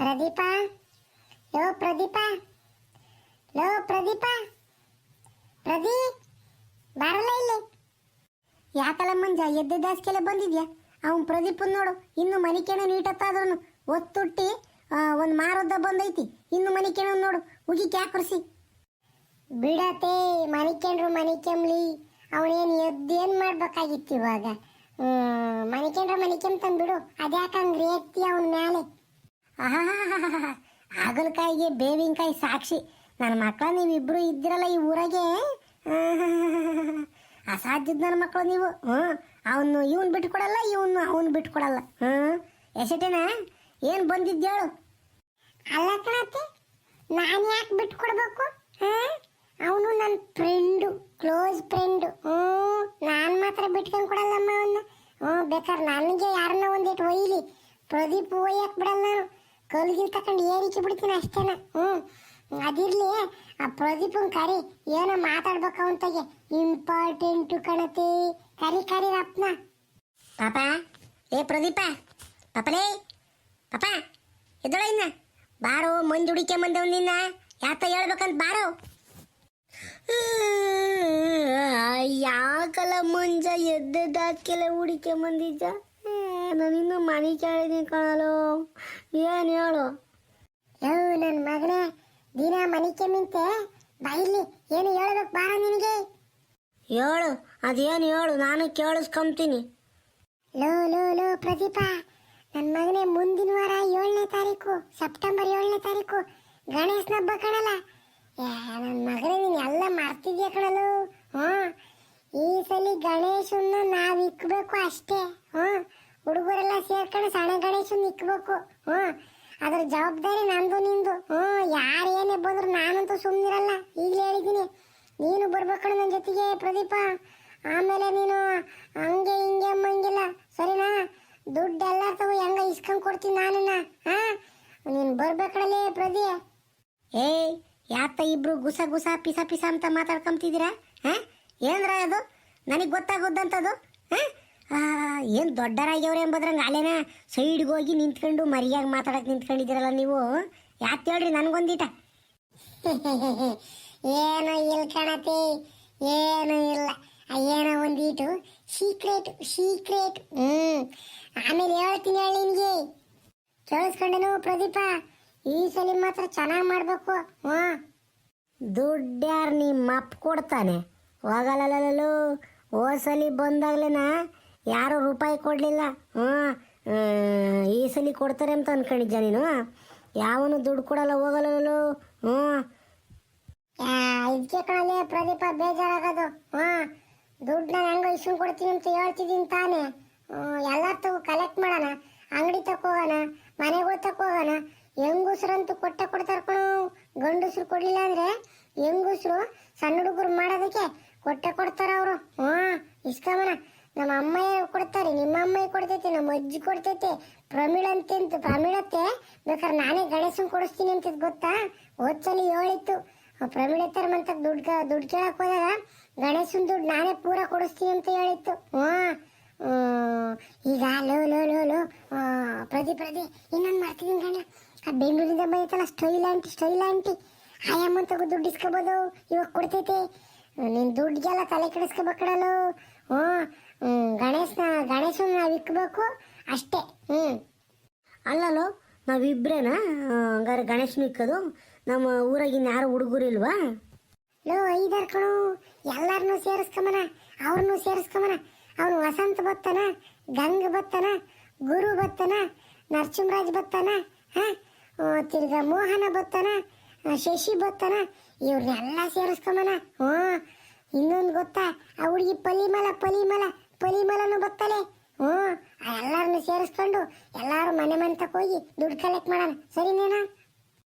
ಪ್ರದೀಪ? ಲೋ ಪ್ರದೀಪ? ಲೋ ಪ್ರದೀಪ? ಪ್ರದೀಪ್? ಬರಲ್ಲ ಇಲ್ಲಿ? ಯಾಕಲ್ಲ ಮಂಜ ಎದ್ದೆ ದಾಸ್ಕೆಲ್ಲ ಬಂದಿದ್ಯಾ? ಅವನು ಪ್ರದೀಪನ್ ನೋಡು, ಇನ್ನು ಮನಿಕೇನ ನೀಟತ್ತಾದ್ರೂ ಒತ್ತುಟ್ಟಿ ಒಂದು ಮಾರೊದ್ದ ಬಂದೈತಿ. ಇನ್ನು ಮನಿಕೇನ ನೋಡು ಉಗಿ ಕ್ಯಾಕರ್ಸಿ ಬಿಡತೆ ಮನಿಕೇಂಡ್ರು ಮನಿಕೆಂಬ್ಲಿ ಅವನೇನು ಏನು ಮಾಡ್ಬೇಕಾಗಿತ್ತು ಇವಾಗ? ಮನೆ ಕೆಂಡ್ರು ಮನೆ ಮನಿಕೆಂಬ್ತಾನ್ ಬಿಡು ಅದ್ಯಾಕಂಗ್ರಿ ಎತ್ತಿ ಅವನ ಮ್ಯಾಲೆ? ಆಹಾಹಾಹಾಹಾ. ಹಾಗಲಕಾಯಿಗೆ ಬೇವಿನಕಾಯಿ ಸಾಕ್ಷಿ. ನನ್ನ ಮಕ್ಕಳು ನೀವಿಬ್ಬರು ಇದ್ದಿರಲ್ಲ ಈ ಊರಾಗೆ. ಅಸಾಧ್ಯದ ನನ್ನ ಮಕ್ಕಳು ನೀವು. ಹ್ಞೂ, ಅವನು ಇವನ್ ಬಿಟ್ಕೊಡಲ್ಲ, ಇವನು ಅವನು ಬಿಟ್ಟು ಕೊಡಲ್ಲ ಹ್ಞೂ ಎಸಟೇನ ಏನು ಬಂದಿದ್ದೇಳು ಅಲ್ಲ ಕಣತ್ತೆ, ನಾನು ಯಾಕೆ ಬಿಟ್ಟು ಹಾಂ ಅವನು ನನ್ನ ಫ್ರೆಂಡು, ಕ್ಲೋಸ್ ಫ್ರೆಂಡು. ಹ್ಞೂ, ನಾನು ಮಾತ್ರ ಬಿಟ್ಕೊಂಡು ಕೊಡಲ್ಲಮ್ಮ ಅವನ್ನ ಹ್ಞೂ, ಬೇಕಾದ್ರೆ ನನಗೆ ಯಾರನ್ನ ಒಂದಿಟ್ಟು ಒಯ್ಲಿ. ಪ್ರದೀಪ್ ಒಯ್ಯಕ್ಕೆ ಬಿಡಲ್ಲ ನಾನು ಕಲ್ಗಿಲ್ ತಕೊಂಡು ಏರಿಕೆ ಬಿಡ್ತೀನಿ ಅಷ್ಟೇನ? ಹ್ಞೂ ಅದಿರ್ಲಿ. ಆ ಪ್ರದೀಪನ್ ಕರಿ, ಏನೋ ಮಾತಾಡ್ಬೇಕು ಅವನ್ತಾಗೆ. ಇಂಪಾರ್ಟೆಂಟು ಕಣತಿ. ಕರಿ ಕರಿ ರಪ್ನ ಪಾಪ, ಏ ಪ್ರದೀಪ, ಪಾಪಲೇ, ಪಾಪ, ಎದ್ದಳ ಇನ್ನ? ಬಾರೋ, ಮಂದಿ ಹುಡಿಕೆ ಮಂದವ್ ನಿನ್ನ. ಯಾತ ಹೇಳ್ಬೇಕಂತ ಬಾರೋ. ಯಾಕಲ್ಲ ಮಂಜ ಎದ್ದದಾಕೆಲ್ಲ ಹುಡಿಕೆ ಮಂದಿದ್ದ? ನಾನಿನ್ನು ಮನೆ ಕೇಳಿದೀನಿ ಕಾಣಲು. ಏನು ಹೇಳು? ಯೋ ನನ್ನ ಮಗನೇ ದಿನ ಮನೆ ಕೆಮ್ಮಿಂತೆ ಬಾಯಿಲಿ ಏನು ಹೇಳಬೇಕು ಬಾರ ನಿನಗೆ? ಹೇಳು ಅದೇನು ಹೇಳು ನಾನು ಕೇಳಿಸ್ಕೊಂತೀನಿ. ಲೋ ಲೋ ಲೋ ಪ್ರದೀಪ ನನ್ನ ಮಗನೇ ಮುಂದಿನ ವಾರ ಏಳನೇ ತಾರೀಕು ಸೆಪ್ಟೆಂಬರ್ ಏಳನೇ ತಾರೀಕು ಗಣೇಶನ ಹಬ್ಬ ಕಣಲ್ಲ. ನನ್ನ ಮಗನೇ ನೀನು ಎಲ್ಲ ಮರ್ತಿದ್ಯಾ ಕಣಲು? ಹ್ಞೂ ಈ ಸಲ ಗಣೇಶನ್ನ ನಾವು ಇಕ್ಬೇಕು ಅಷ್ಟೇ ಹ್ಮ್ ಹುಡುಗರೆಲ್ಲ ಸೇರ್ಕೊಂಡು ಸಣ್ಣ ಗಣೇಶನ್ ಇಕ್ಬೇಕು ಹ್ಮ್ ಅದ್ರ ಜವಾಬ್ದಾರಿ ನಂದು ನಿಂದು ಹ್ಮ್ ಯಾರು ಏನೇ ಬಂದ್ರು ನಾನಂತೂ ಸುಮ್ಮನಿರಲ್ಲ ಈಗಲೇ ಹೇಳಿದ್ದೀನಿ ನೀನು ಬರ್ಬೇಕಣ ನನ್ನ ಜೊತೆಗೆ, ಪ್ರದೀಪ. ಆಮೇಲೆ ನೀನು ಹಂಗೆ ಹಿಂಗೆ ಅಮ್ಮಂಗಿಲ್ಲ ಸರಿನಾ? ದುಡ್ಡೆಲ್ಲ ತಗೋ ಹೆಂಗ ಇಸ್ಕೊಂಡ್ ಕೊಡ್ತೀನಿ ನಾನನ್ನ, ಹಾ? ನೀನು ಬರ್ಬೇಕಣಲೇ ಪ್ರದಿ. ಏಯ್ ಯಾತ ಇಬ್ರು ಗುಸ ಗುಸ ಪಿಸ ಪಿಸ ಅಂತ ಮಾತಾಡ್ಕೊಂತಿದ್ದೀರಾ ಹಾ? ಏನ್ರ ಅದು? ನನಗೆ ಗೊತ್ತಾಗೋದಂತದು? ಹಾ? ಏನು ದೊಡ್ಡರಾಗ್ಯವ್ರೆ ಎಂಬುದ್ರಂಗೆ ಅಲ್ಲೇನ? ಸೈಡ್ಗೆ ಹೋಗಿ ನಿಂತ್ಕೊಂಡು ಮರಿಯಾಗಿ ಮಾತಾಡಕ್ಕೆ ನಿಂತ್ಕೊಂಡಿದ್ದೀರಲ್ಲ ನೀವು? ಯಾಕೆ ಹೇಳ್ರಿ ನನ್ಗೊಂದೀಟ? ಏನು ಇಲ್ಲ ಕಣತಿ, ಏನು ಇಲ್ಲ. ಏನೋ ಒಂದೀಟು. ಸೀಕ್ರೆಟ್ ಸೀಕ್ರೆಟ್ ಹ್ಞೂ ಆಮೇಲೆ ಹೇಳ್ತೀನಿ ಹೇಳಿ ನಿಮಗೆ ಕೇಳಿಸ್ಕೊಂಡೇನು ಪ್ರದೀಪ? ಈ ಸಲ ಮಾತ್ರ ಚೆನ್ನಾಗಿ ಮಾಡಬೇಕು. ಹ್ಞೂ ದುಡ್ಡ್ಯಾರು ನಿಮ್ಮ ಅಪ್ಪ ಕೊಡ್ತಾನೆ? ಹೋಗಲ್ಲಲ್ಲೂ ಹೋಸಲಿ ಬಂದಾಗ್ಲೇನ ಯಾರು ರೂಪಾಯಿ ಕೊಡಲಿಲ್ಲ. ಹ್ಞೂ ಈ ಸಲ ಕೊಡ್ತಾರೆ ಅಂತ ಅನ್ಕೊಂಡಿದ್ದ ನೀನು. ಯಾವನು ದುಡ್ಡು ಕೊಡಲ್ಲ ಹೋಗಲ್ಲಲ್ಲೂ ಹ್ಞೂ. ಇದಕ್ಕೆ ಕಣಲೆ ಪ್ರದೀಪ ಬೇಜಾರಾಗೋದು. ಹ್ಞೂ. ನಾನು ಹೆಂಗೋ ಇಸ್ಕೊಂಡು ಕೊಡ್ತೀನಿ ಅಂತ ಹೇಳ್ತಿದ್ದೀನಿ ತಾನೇ. ಎಲ್ಲ ತಗೋ ಕಲೆಕ್ಟ್ ಮಾಡೋಣ. ಅಂಗಡಿ ತಕೋಗೋಣ ಮನೆಗೆ ಹೋಗೋಣ ಹೆಂಗಸ್ರಂತೂ ಕೊಟ್ಟ ಕೊಡ್ತಾರೆ ಕಣೋ. ಗಂಡಸ್ರು ಕೊಡಲಿಲ್ಲ ಅಂದ್ರೆ ಹೆಂಗಸ್ರು ಸಣ್ಣ ಹುಡುಗರು ಮಾಡೋದಕ್ಕೆ ಕೊಟ್ಟೆ ಕೊಡ್ತಾರ ಅವರು. ಹ್ಞೂ, ಇಸ್ಕಮ್ಮನ. ನಮ್ಮ ಅಮ್ಮಯ್ಯ ಕೊಡ್ತಾರೆ, ನಿಮ್ಮ ಅಮ್ಮಯ್ಯ ಕೊಡ್ತೈತೆ, ನಮ್ಮ ಅಜ್ಜಿ ಕೊಡ್ತೈತೆ. ಪ್ರಮಿಳ ಅಂತ ಪ್ರಮಿಳತ್ತೆ? ಬೇಕಾದ್ರೆ ನಾನೇ ಗಣೇಶನ್ ಕೊಡಿಸ್ತೀನಿ ಅಂತ ಗೊತ್ತಾ? ಹೋದ್ಸಲಿ ಹೇಳಿತ್ತು ಪ್ರಮಿಳತ್ತರ ಮಂತ ದುಡ್ಡು ದುಡ್ಡು ಕೇಳಕ್ ಹೋದಾಗ ಗಣೇಶನ್ ದುಡ್ಡು ನಾನೇ ಪೂರ ಕೊಡಿಸ್ತೀನಿ ಅಂತ ಹೇಳಿತ್ತು. ಹ್ಮ್. ಈಗ ಲೋ ಲೋ ಲೋ ಲೋ. ಪ್ರದಿ ಪ್ರದಿ ಇನ್ನೊಂದು ಮಾಡ್ತಿದ್ದೀನಿ ಗಣ ಆ ಬೆಂಗಳೂರಿಂದ ಬೈತಲ್ಲ ಸ್ಟೈಲ್ ಆಂಟಿ ಸ್ಟೈಲ್ ಆಂಟಿ. ಆಯಮ್ಮ ತಗೋ ದುಡ್ಡು ಇಸ್ಕೋಬೋದು. ಇವಾಗ ಕೊಡ್ತೈತೆ. ನೀನು ದುಡ್ಡಿಗೆಲ್ಲ ತಲೆ ಕೆಡಿಸ್ಕೋಬೇಕಡಲು ಹ್ಞೂ. ಗಣೇಶನ ಗಣೇಶನ ನಾವು ಇಕ್ಬೇಕು ಅಷ್ಟೇ. ಹ್ಞೂ. ಅಲ್ಲಲ್ಲೋ, ನಾವಿಬ್ರೇನಾ? ಹಂಗಾರೆ ಗಣೇಶನ ಇಕ್ಕೋದು. ನಮ್ಮ ಊರಾಗಿನ ಯಾರು ಹುಡುಗರಿಲ್ವಾ ಲೋ, ಐದಾರು ಕಣು. ಎಲ್ಲಾರನ್ನೂ ಸೇರಿಸ್ಕೊಂಬನ ಅವ್ರನ್ನೂ ಸೇರಿಸ್ಕೊಂಬನ ಅವನು ವಸಂತ ಬತ್ತನ? ಗಂಗ ಬತ್ತಾನ? ಗುರು ಬತ್ತಾನ? ನರಸಿಂಹರಾಜ್ ಬತ್ತಾನ? ಹಾಂ? ತಿರ್ಗ ಮೋಹನ ಬತ್ತಾನ? ಶಶಿ ಬರ್ತಾನ ಇವ್ರನ್ನೆಲ್ಲ ಸೇರಿಸ್ಕೊಂಬನ. ಹ್ಞೂ, ಇನ್ನೊಂದು ಗೊತ್ತಾ, ಆ ಹುಡುಗಿ ಪಲಿಮಲ ಪಲಿಮಲ, ಪಲಿಮಲನು ಬತ್ತಲೆ. ಹ್ಞೂ ಎಲ್ಲರನ್ನು ಸೇರಿಸ್ಕೊಂಡು ಎಲ್ಲರೂ ಮನೆ ಮನೆ ತಕ ಹೋಗಿ ದುಡ್ಡು ಕಲೆಕ್ಟ್ ಮಾಡೋಣ. ಸರಿನೇನಾ?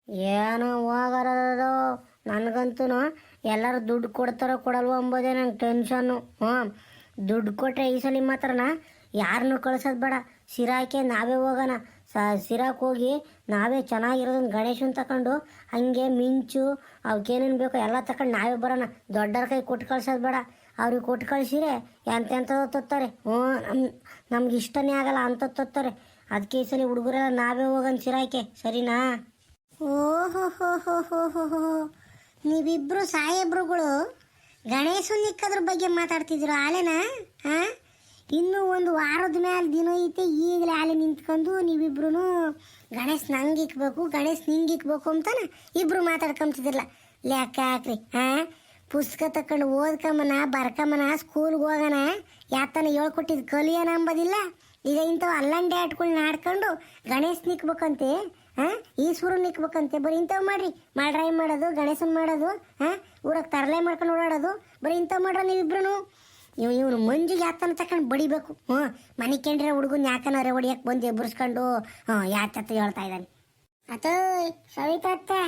ಏನೋ ಹೋಗರೋ ನನಗಂತೂ ಎಲ್ಲರೂ ದುಡ್ಡು ಕೊಡ್ತಾರೋ ಕೊಡಲ್ವೋ ಅಂಬೋದೇ ನಂಗೆ ಟೆನ್ಷನ್ನು ಹ್ಞೂ, ದುಡ್ಡು ಕೊಟ್ಟರೆ ಈ ಸಲ ಮಾತ್ರನ? ಯಾರನ್ನೂ ಕಳ್ಸೋದು ಬೇಡ. ಸಿರಾಕೆ ನಾವೇ ಹೋಗೋಣ. ಸ ಹೋಗಿ ನಾವೇ ಚೆನ್ನಾಗಿರೋದನ್ನ ಗಣೇಶನ್ ತಕೊಂಡು ಹಂಗೆ ಮಿಂಚು ಅವಕ್ಕೇನೇನು ಬೇಕೋ ಎಲ್ಲ ತಕೊಂಡು ನಾವೇ ಬರೋಣ. ದೊಡ್ಡರ ಕೈ ಕೊಟ್ಟು ಕಳ್ಸೋದು ಬೇಡ. ಅವ್ರಿಗೆ ಕೊಟ್ಟು ಕಳಿಸಿರೆ ಎಂತೆಂಥದ್ದು ತೊತ್ತಾರೆ. ಹ್ಞೂ ನಮ್ಮ ನಮ್ಗೆ ಇಷ್ಟನೇ ಆಗಲ್ಲ ಅಂತ ತೊತ್ತಾರೆ. ಅದಕ್ಕೆ ಈ ಸಲ ಹುಡುಗರೆಲ್ಲ ನಾವೇ ಹೋಗೋಣ ಸಿರಾಕೆ ಸರಿನಾ? ಓಹೋ, ಹೋ ನೀವಿಬ್ರು ಸಾಹೇಬ್ರುಗಳು ಗಣೇಶನ್ ಇಕ್ಕದ್ರ ಬಗ್ಗೆ ಮಾತಾಡ್ತಿದ್ರು ಆಲೆನಾ ಹಾ? ಇನ್ನು ಒಂದು ವಾರದ ಮೇಲೆ ದಿನ ಐತೆ, ಈಗಲೇ ಅಲ್ಲಿ ನಿಂತ್ಕೊಂಡು ನೀವಿಬ್ರು ಗಣೇಶ್ ನಂಗೆ ಇಕ್ಬೇಕು, ಗಣೇಶ್ ನಿಂಗೆ ಇಕ್ಬೇಕು ಅಂತಾನೆ ಇಬ್ರು ಮಾತಾಡ್ಕೊಂತಿದ್ರಲ್ಲ. ಲೆಕ್ಕ ಹಾಕ್ರಿ ಹಾ ಪುಸ್ತಕ ತಕೊಂಡು ಓದ್ಕೊಂಬನ ಬರ್ಕೊಂಬನ ಸ್ಕೂಲ್ಗೆ ಹೋಗೋಣ ಯಾತನ ಹೇಳ್ಕೊಟ್ಟಿದ್ ಕಲಿಯೋಣ ಅಂಬೋದಿಲ್ಲ? ಈಗ ಇಂಥವು ಅಲ್ಲಂಡೆ ಆಟ್ಗಳನ್ನ ಆಡ್ಕೊಂಡು ಗಣೇಶ್ ನಿಕ್ಬೇಕಂತೆ ಹಾಂ ಈಶ್ವರ ನಿಕ್ಬೇಕಂತೆ, ಬರೀ ಇಂಥವು ಮಾಡ್ರಿ. ಮಾಡ್ರಾಯಿ ಮಾಡೋದು, ಗಣೇಶನ್ ಮಾಡೋದು ಹಾಂ ಊರಾಗ ತರಲೆ ಮಾಡ್ಕೊಂಡು ಓಡಾಡೋದು, ಬರೀ ಇಂಥವು ಮಾಡ್ರ ನೀವಿಬ್ರು ಇವ್ ಇವ್ನು ಮಂಜಿಗೆ ಯಾತನ ತಕೊಂಡು ಬಡಿಬೇಕು. ಹ್ಞೂ, ಮನೆ ಕೆಂಡ್ರೆ ಹುಡುಗನ್ ಯಾಕನಾರೆ ಹೊಡಿಯಕ್ಕೆ ಬಂದು ಎಬ್ಬರಿಸ್ಕೊಂಡು ಹ್ಞೂ ಯಾತತ್ತ ಹೇಳ್ತಾ ಇದ್ದಾನೆ ಅತೋ ಸವಿತತ್ತೆ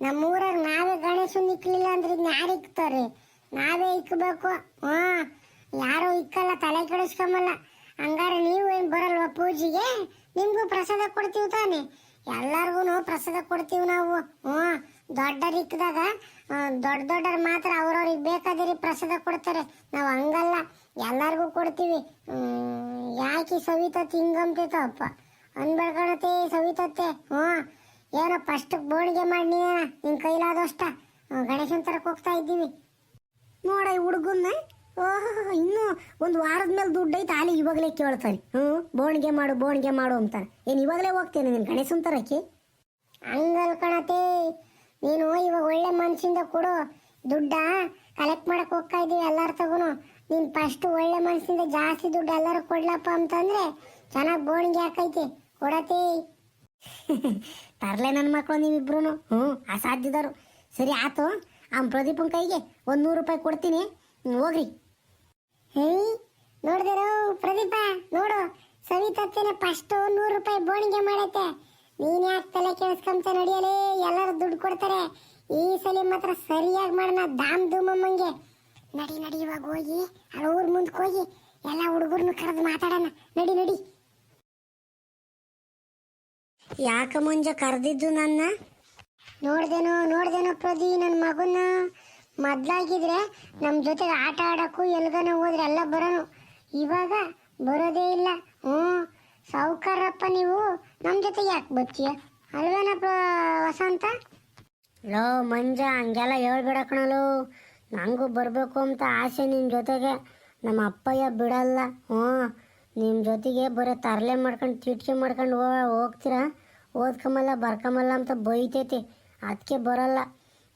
ನಮ್ಮೂರಾಗ ನಾವೇ ಗಣೇಶನ್ ಇಕ್ಕಲಿಲ್ಲ ಅಂದ್ರೆ ಯಾರು ಇಕ್ತಾರೆ ನಾವೇ ಇಕ್ಕಬೇಕು ಹಾ ಯಾರು ಇಕ್ಕಲ್ಲ, ತಲೆ ಕೆಡಿಸ್ಕೊಂಬಲ್ಲ. ಹಂಗಾರೆ ನೀವು ಏನು ಬರಲ್ವಾ ಪೂಜೆಗೆ? ನಿಮ್ಗೂ ಪ್ರಸಾದ ಕೊಡ್ತೀವಿ ತಾನೆ? ಎಲ್ಲಾರ್ಗು ಪ್ರಸಾದ ಕೊಡ್ತೀವಿ ನಾವು ಹ್ಮ್ ದೊಡ್ಡರ್ ಇಕ್ಕದಾಗ ದೊಡ್ಡ ದೊಡ್ಡರು ಮಾತ್ರ ಅವ್ರವ್ರಿಗೆ ಬೇಕಾದಿರಿ ಪ್ರಸಾದ ಕೊಡ್ತಾರೆ. ನಾವು ಹಂಗಲ್ಲ. ಎಲ್ಲರಿಗೂ ಕೊಡ್ತೀವಿ. ಯಾಕೆ ಸವಿತತ್ತೆ ಹಿಂಗಂತೈತಪ್ಪ ಅನ್ಬೇಡ್ಕೊಳತಿ ಸವಿತತ್ತೆ. ಹ್ಞೂ. ಏನೋ ಫಸ್ಟ್ ಬೋಳಿಗೆ ಮಾಡಿ ನಿನ್ನ ನಿನ್ ಕೈಲಾದಷ್ಟ. ಗಣೇಶನ ಥರಕ್ಕೆ ಹೋಗ್ತಾ ಇದ್ದೀವಿ. ನೋಡ ಈ ಹುಡುಗನ್ನ. ಓಹೋ ಇನ್ನೂ ಒಂದು ವಾರದ ಮೇಲೆ ದುಡ್ಡು ಐತೆ ಅಲ್ಲಿ ಇವಾಗಲೇ ಕೇಳ್ತಾನೆ. ಹ್ಞೂ ಬೋಣಿಗೆ ಮಾಡು ಬೋಣಿಗೆ ಮಾಡು ಅಂತಾನೆ. ಏನು ಇವಾಗಲೇ ಹೋಗ್ತೇನೆ ನೀನು ಗಣೇಶನ ತರಕ್ಕೆ? ಕಣತಿ. ನೀನು ಇವಾಗ ಒಳ್ಳೆ ಮನಸ್ಸಿಂದ ಕೊಡು ದುಡ್ಡ ಕಲೆಕ್ಟ್ ಮಾಡಕ್ ಹೋಗ್ತಾ ಇದೀವಿ ಎಲ್ಲಾರ ತಗುನು. ನೀನ್ ಫಸ್ಟ್ ಒಳ್ಳೆ ಮನಸ್ಸಿಂದ ಜಾಸ್ತಿ ದುಡ್ಡು ಎಲ್ಲಾರು ಕೊಡ್ಲಪ್ಪ ಅಂತಂದ್ರೆ ಚೆನ್ನಾಗ್ ಬೋಣಿಗೆ ಹಾಕೈತಿ. ಕೊಡತಿ. ತರ್ಲೆ ನನ್ನ ಮಕ್ಕಳು ನೀವಿಬ್ರು ಹ್ಞೂ ಅಸಾಧ್ಯದರು. ಸರಿ ಆತು. ಆ ಪ್ರದೀಪನ್ ಕೈಗೆ ಒಂದು ನೂರು ರೂಪಾಯಿ ಕೊಡ್ತೀನಿ. ಹ್ಮ್, ಹೋಗ್ರಿ. ಹೇ ನೋಡಿದ್ರು ಪ್ರದೀಪ? ನೋಡು ಸವಿತತ್ತೇನೆ ಫಸ್ಟ್ ನೂರು ರೂಪಾಯಿ ಬೋಣಿಗೆ ಮಾಡೈತೆ. ನೀನ್ ಯಾಕೆ ತಲೆ ಕೇಳಿಸ್ಕೊಂತ ನಡಿಯಲೇ, ಎಲ್ಲರೂ ದುಡ್ಡು ಕೊಡ್ತಾರೆ. ಈ ಸಲ ಮಾತ್ರ ಸರಿಯಾಗಿ ಮಾಡೋಣ ದಾಮ್ ಧೂಮಮ್ಮಂಗೆ ನಡಿ ನಡಿ ಇವಾಗ ಹೋಗಿ ಅಲ್ಲಿ ಊರ್ ಮುಂದಕ್ಕೆ ಹೋಗಿ, ಎಲ್ಲ ಹುಡುಗರ್ನು ಕರೆದು ಮಾತಾಡೋಣ. ನಡಿ ನಡಿ. ಯಾಕ ಮುಂಜ ಕರೆದಿದ್ದು ನನ್ನ? ನೋಡ್ದೇನೋ ನೋಡ್ದೇನೋ ಪ್ರದಿ ನನ್ನ ಮಗನ. ಮೊದ್ಲಾಗಿದ್ರೆ ನಮ್ಮ ಜೊತೆಗೆ ಆಟ ಆಡೋಕ್ಕೂ ಎಲ್ಗನ ಹೋದ್ರೆ ಎಲ್ಲ ಬರೋನು. ಇವಾಗ ಬರೋದೇ ಇಲ್ಲ. ಹ್ಞೂ ಸಾವುಕಾರಪ್ಪ ನೀವು ನಮ್ಮ ಜೊತೆಗೆ ಯಾಕೆ ಬರ್ತೀಯ ಅಲ್ವೇನಪ್ಪ ವಸಂತ? ಲೋ ಮಂಜ ಹಂಗೆಲ್ಲ ಹೇಳ್ಬೇಡ ಕಣಲು. ನನಗೂ ಬರಬೇಕು ಅಂತ ಆಸೆ ನಿಮ್ಮ ಜೊತೆಗೆ. ನಮ್ಮ ಅಪ್ಪಯ್ಯ ಬಿಡಲ್ಲ. ಹ್ಞೂ ನಿಮ್ಮ ಜೊತೆಗೆ ಬರೀ ತರಲೆ ಮಾಡ್ಕೊಂಡು ಚಿಟ್ಕೆ ಮಾಡ್ಕೊಂಡು ಹೋಗ ಹೋಗ್ತೀರಾ? ಓದ್ಕೊಂಬಲ್ಲ ಬರ್ಕೊಂಬಲ್ಲ ಅಂತ ಬೈತೈತಿ. ಅದಕ್ಕೆ ಬರಲ್ಲ.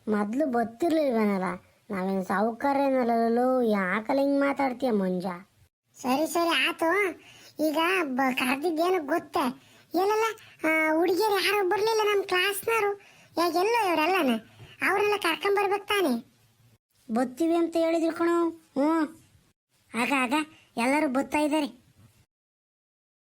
ಮೊದಲು ಗೊತ್ತಿರ್ಲಿಲ್ವೇನಲ್ಲ ನಾವೇನು ಸಾವುಕಾರೇನಲ್ಲೂ ಯಾಕಲ್ಲ ಹಿಂಗೆ ಮಾತಾಡ್ತೀಯ ಮಂಜ? ಸರಿ ಸರಿ ಆತು. ಈಗ ಕರೆದಿದ್ದೇನು ಗೊತ್ತೆ? ಏನಲ್ಲ ಹುಡುಗಿಯರು ಯಾರು ಬರಲಿಲ್ಲ ನಮ್ಮ ಕ್ಲಾಸ್ನವರು ಯಾಕೆ ಎಲ್ಲೋ ಇವರೆಲ್ಲನ? ಅವರೆಲ್ಲ ಕರ್ಕೊಂಬರ್ಬೇಕು ತಾನೆ? ಬತ್ತೀವಿ ಅಂತ ಹೇಳಿದ್ರು ಕಣೋ. ಹ್ಞೂ ಆಗ ಆಗ, ಎಲ್ಲರೂ ಬತ್ತಾ ಇದ್ದಾರೆ.